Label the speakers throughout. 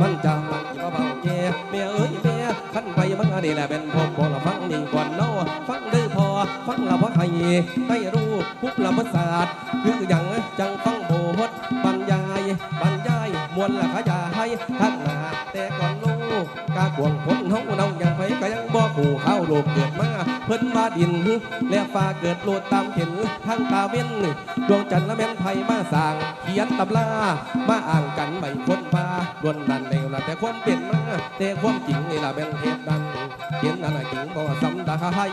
Speaker 1: มันจะมันจะมาเบาแก่เมียเอ้ยเมียขันไปมานี่แหละเป็นผมบอกละฟังดีกว่านเนาะฟังเด้อพอฟังละว่าใครให้รู้พุกละภาษาสาดคืออย่างจังฟังโบทบรรยายบรรยายมวลละขยายท่านหนาแต่ก่อนลูกกากวงพ้นเฮาเนายังยังบ่ โลกเกิดมาเพิ่นว่าดิน และฟ้าเกิดโลดตามเห็นทางตาเว้นดวงจันทร์และแม่นไผมาสร้างเขียนตำลามาอ่างกันใบคนบาดวนนันเลวละแต่ความเป็นมาแต่ความจริงนี่ละเป็นเหตุดันเห็นนั่นจริงบ่สำดาให้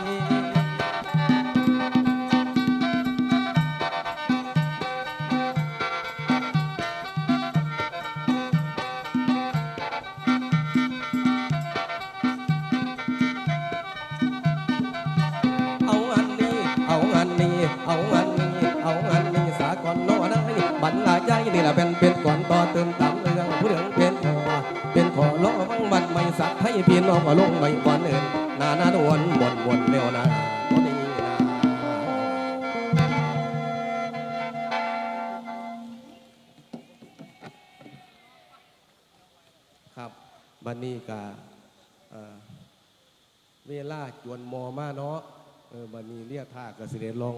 Speaker 1: เอาอันนี้เอาอันนี้สากลโน้ได้บรรลาใจนี่แหละเป็นเป็นก่อนต่อเติมตามเรื่องผู้เรื่องเป็นขอเป็นขอล้อวังบัดไม่สักให้พี่น้องมาลงไม่ก่อนเอื่นนานาดวนบนบนเร็วนาพอดีนะครับบันนี้กาเวลาจวนมอมาเนาะ บันนี้เรียกท่ากสิเดลอง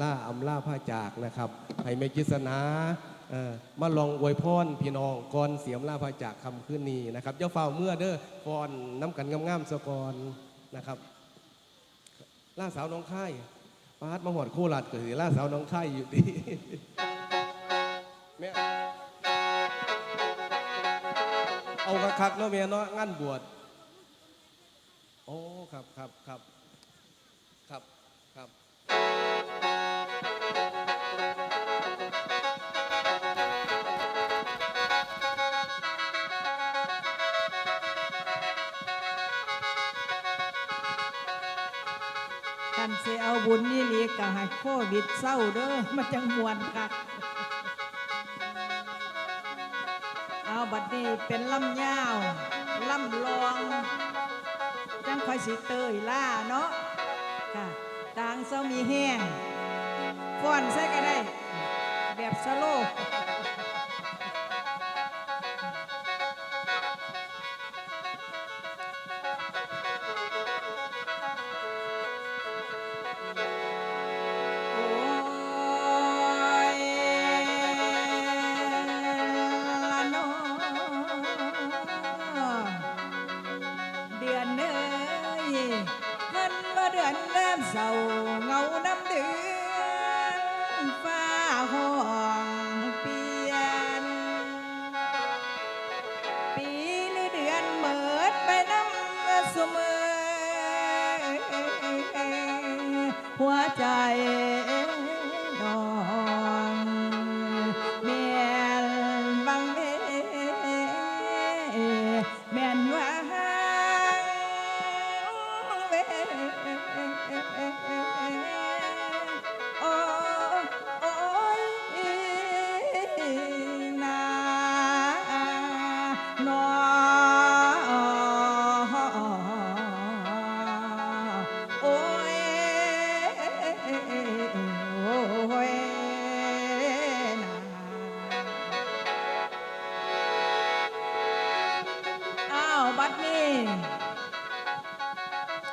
Speaker 1: ล่าอำล่าผ้าจากนะครับ ให้ไม่กิษณามาลองอวยพรพี่น้องก่อนเสียมล่าผ้าจากคำขึ้นนี้นะครับเจ้าเฝ้าเมื่อเด้อฟอนน้ำกันงามๆสะกอนนะครับ ล่าสาวน้องค่ายปาดมาหอดโคราชก็สิล่าสาวน้องค่ายอยู่ดีแม่เอาคักๆเนาะแม่เนาะงานบวชโอ้ครับครับครับ
Speaker 2: กะให้โควิดเศร้าเด้อมันจังมวนค่ะเอาบัดนี้เป็นลำยาวลำลอง จังคอยสิเตยล่าเนาะค่ะต่างเศร้ามีแห้งฟ้อนใส่ก็ได้ แบบสโล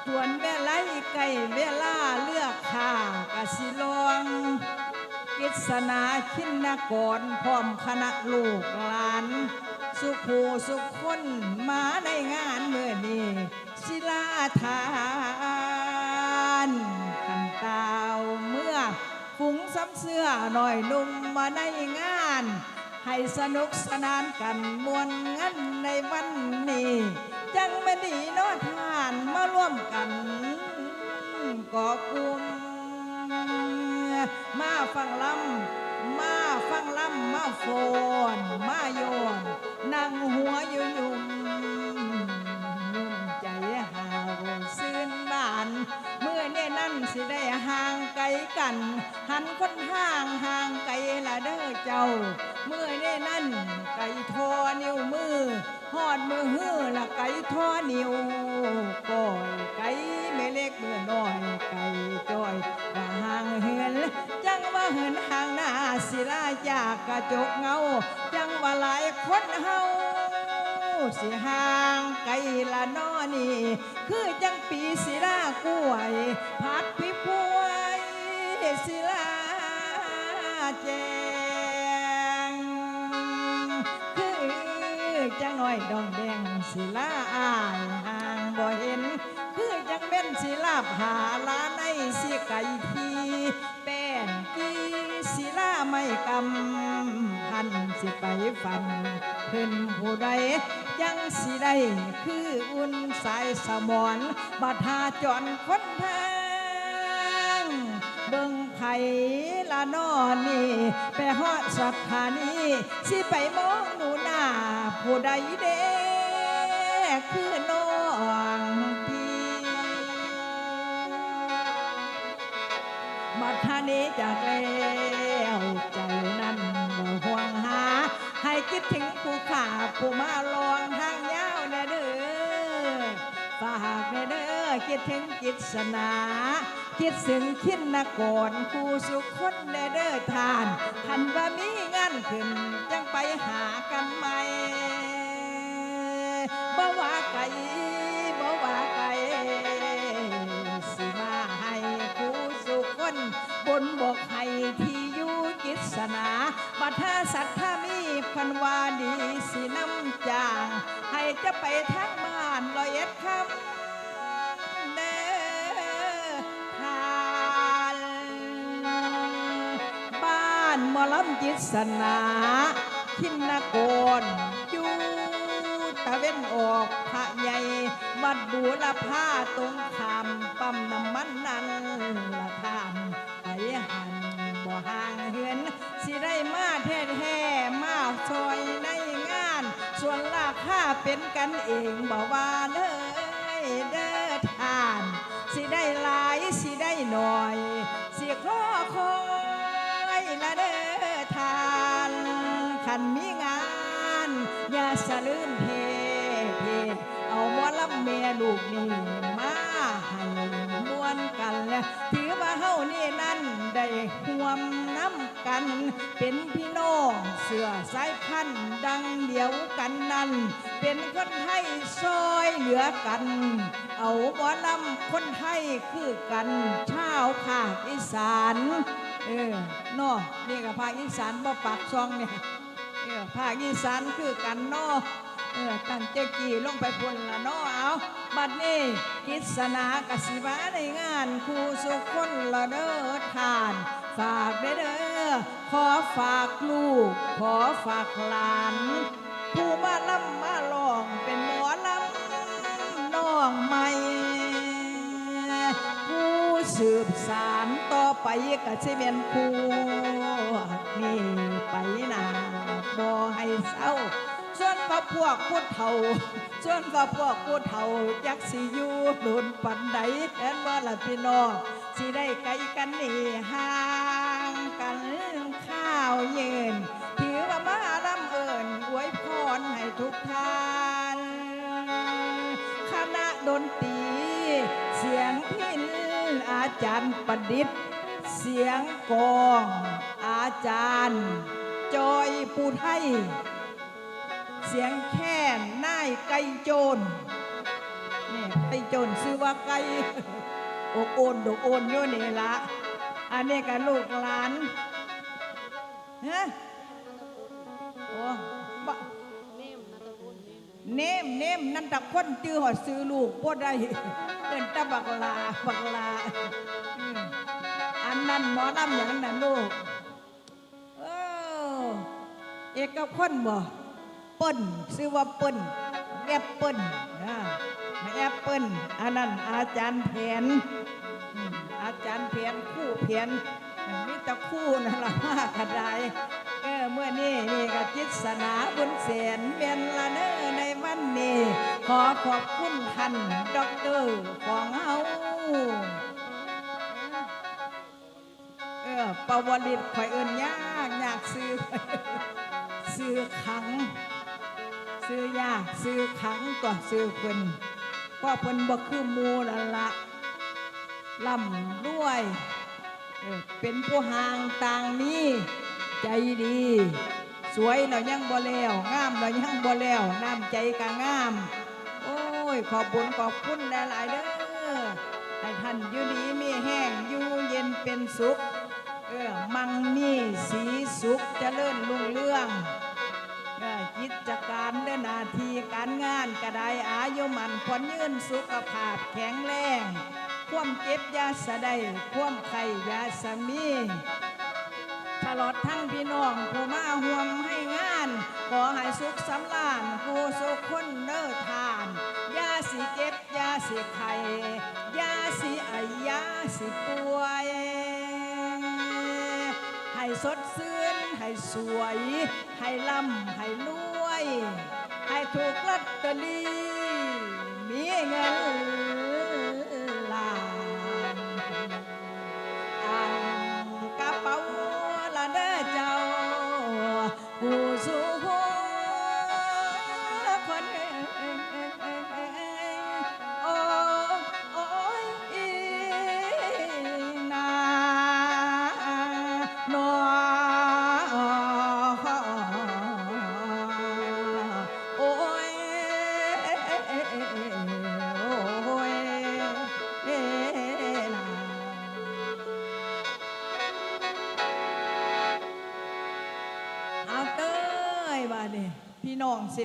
Speaker 2: สวนเวลาไก่เวลาเลือกข้างกสิลอง กิษณาขินนกรพร้อมคณะลูกหลาน สุขูสุขคนมาในงานเมื่อนี้ศิลาทานขันตาวเมื่อฝูงซ้ำเสื้อหน่อยนุ่มมาในงาน ให้สนุกสนานกันมวนงันในวันนี้ จังไม่ดีนอทานมาร่วมกันก่อกลุ่มมาฟังลำมาฟังลำมาโฟนมาโยนนั่งหัวอยู่ยุ่ยุ่มใจหาวซื่นบานเมื่อเนี่ยนั่นสิได้ห่างไกลกัน หันคนห่างห่างไกลละเด้อเจ้า เมื่อเนี่ยนั่นไก่ทอนิ้วมือ หอดมือฮื้อละไก่ทอนิวก้อยไก่ไม่เล็กเมื่อน้อยไก่จ้อยว่าห่างเหินจังว่าเหินห่างหน้ายาจากกระจกเงา จังว่าหลายคนเฮาสิห่างไกลละนอนี่ คือจังปีศิลากล้วย พัดพิพวยศิลาแจ อจังหน้อยดองแดงศิลาอายห่างบ่เห็น คือจังเป็นศิลาผาลาในสิไก่ทีแป้นกีศิลาไม่กำพันสิไปฟันเพิ่นผู้ใดยังสิได้คืออุ่นสายสมอนบาทาจอนคนทางเบิ่งไผละนอนี่ไปฮอดสถานีสิไปมองหนูหน้า ผู้ใดเด้คือน้องพี่บัดทานี้จากแล้วใจนั้นบ่ห่วงหา ให้คิดถึงผู้ขาผู้มาลองทางยาวแน่เด้อฝากแน่เด้อคิดถึงกิจสนาคิดถึงคินนกรคู่สุขคนแน่เด้อทานคันว่ามีงานขึ้นจังไปหากันใหม่ บนบอกให้ที่อยู่กิจสนาบัดถ้าสัตว์ถ้ามีพันวาดีสิน้ำจางให้จะไปทั้งบ้านลอยเอ็ดคำเด้อทานบ้านมอลำกิจสนาทินนกรอยู่ตะเว้นออกพระใหญ่วัดบูรพาตรงขามปั๊มน้ำมันนั่นละทาน หันบ่ห่างเหือนสิได้มาแท้แท้มาซอยในงาน ส่วนราคาเป็นกันเองบ่ว่าเลยเด้อทาน สิได้หลายสิได้หน่อย สิขอคอยละเด้อทานขันมีงาน อย่าสะลืมเพเพเอาหมอลำเมียลูกนี่มาให้มวนกันแล้ว เฮานี่นั่นได้ห่วมน้ำกัน เป็นพี่น้องเสือสายพันธุ์ดังเดียวกันนั้นเป็นคนไทยซอยเหลือกัน เอาหมอลำคนไทยคือกันชาวภาคอีสานเออนาะนี่กับภาคอีสานบ่ปากซองเนี่ยเออภาคอีสานคือกันนาะเออตั้งเจกี่ลงไปพุ่นละนอ บัดนี้กิษณากสิบาในงานครูสุคนละเด้อทาน ฝากเด้อขอฝากลูก ขอฝากหลาน ผู้มาลำมาลองเป็นหมอลำน้องใหม่ ผู้สืบสารต่อไปก็จะเป็นครูนี่ไปหนาบ่ให้เศร้า วนพระพวกผู้เฒ่าส่วนพระพวกผู้เฒ่าจักสิอยู่โดนปันใดแทนว่าละพี่น้องสิได้ไกลกันนี่ห่างกันข้าวเย็นถือว่ามาลำเอิญอวยพรให้ทุกท่านคณะดนตรีเสียงพินอาจารย์ประดิษฐ์ เสียงกลอง อาจารย์ จอยปูไทย เสียงแค่นนายไก่โจรนี่ไก่โจรซื้อว่าไก่อกโอนดอกโอนอยู่นี่ละอันนี้กับลูกหลานฮะโอ้บะเนมเนมนั่นตะคนจื้อหอดซื้อลูกบ่ได้เป็นตะบักลาบักลาอันนั้นหมอลำอย่างนั้นลูกเออเอกคนบ่ ปิ้นซื้อว่าเปิ้นแอปเปิ้นอ่าแอปเปิ้นอันนั้นอาจารย์แผนอืมอาจารย์แผนคู่แผนมีแต่คู่นั่นล่ะมากระไดเออเมื่อนี้นี่ก็จิตสนาบุญเสียนเมียนละเนอในวันนี้ขอขอบคุณท่านด็อกเตอร์ของเฮาเออปวลิข่อยเอินยากยากซื้อซื้อขัง ซื้อยาซื้อขังตัวซื้อเพิ่นเพราะเพิ่นบ่คือมูนั่นละล่ำรวย เป็นผู้ห่างต่างนี้ ใจดี สวยแล้วยังบ่แล้วงามแล้วยังบ่แล้วน้ำใจก็งาม โอ้ย ขอบบุญขอบคุณหลาย ๆเด้อให้ท่านอยู่ดีมีแห้งอยู่เย็นเป็นสุข เออ มังมีสีสุขเจริญรุ่งเรืองเออ กิจการและหนาทีการงานกระไดอายุมันควรยืนสุขภาพแข็งแรง ควมเจ็บยาสะได้ควมไข่ยาสมีตลอดทั้งพี่น้องผู้มาห่วมให้งาน ขอให้สุขสำราญผู้สุขคนเน้อทานยาสิเจ็บยาสิไข่ยาสิไอยาสิป่วย ให้สดชื่น ให้สวย ให้ล่ำให้รวย ให้ถูกลอตเตอรี่มีเงิน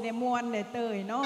Speaker 2: ได้มวนได้เตยเนาะ